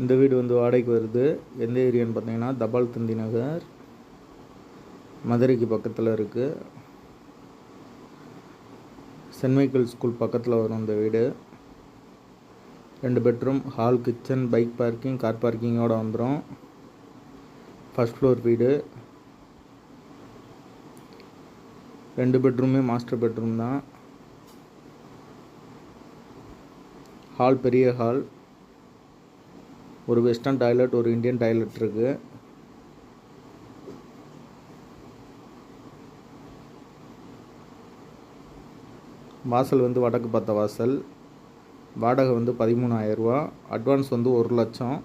இந்த வீடு வந்து வாடகைக்கு வருது. எந்த ஏரியான்னு பார்த்தீங்கன்னா தபால் தந்தி நகர். மதுரைக்கு பக்கத்தில் இருக்குது சென்ட் மைக்கேல் ஸ்கூல் பக்கத்தில் வரும் இந்த வீடு. ரெண்டு bedroom hall kitchen bike parking car பார்க்கிங்கோட வந்துடும் ஃபஸ்ட் ஃப்ளோர் வீடு. ரெண்டு பெட்ரூமே மாஸ்டர் பெட்ரூம் தான். ஹால் பெரிய ஹால். ஒரு வெஸ்டர்ன் டாய்லெட் ஒரு இந்தியன் டாய்லெட் இருக்குது வாசல் வந்து வடக்கு பார்த்த வாசல். வாடகை வந்து பதிமூணாயிரரூவா அட்வான்ஸ் வந்து ஒரு லட்சம்.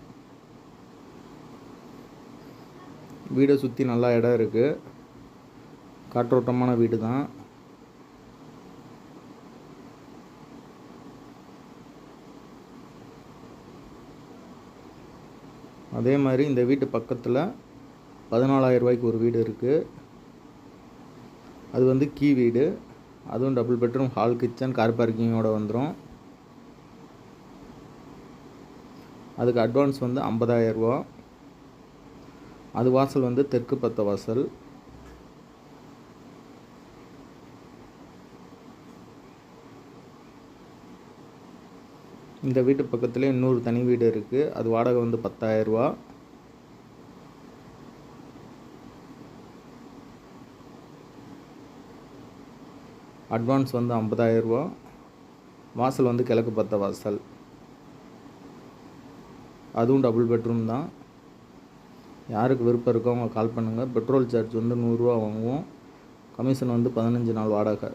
வீடை சுற்றி நல்லா இடம் இருக்குது காற்றோட்டமான வீடு தான் அதே மாதிரி இந்த வீட்டு பக்கத்தில் பதினாலாயிரம் ரூபாய்க்கு ஒரு வீடு இருக்குது அது வந்து கீ வீடு. அதுவும் double bedroom hall kitchen car பார்க்கிங்கோட வந்துடும் அதுக்கு அட்வான்ஸ் வந்து 50000 ரூபா அது வாசல் வந்து தெற்கு பத்த வாசல். இந்த வீட்டு பக்கத்தில் இன்னொரு தனி வீடு இருக்குது அது வாடகை வந்து 10000 அட்வான்ஸ் வந்து 50000 வாசல் வந்து கிழக்கு பத்த வாசல். அதுவும் டபுள் பெட்ரூம் தான். யாருக்கு விருப்பம் இருக்கோ அவங்க கால் பண்ணுங்கள் பெட்ரோல் சார்ஜ் வந்து நூறுரூவா வாங்குவோம். கமிஷன் வந்து பதினஞ்சு நாள் வாடகை.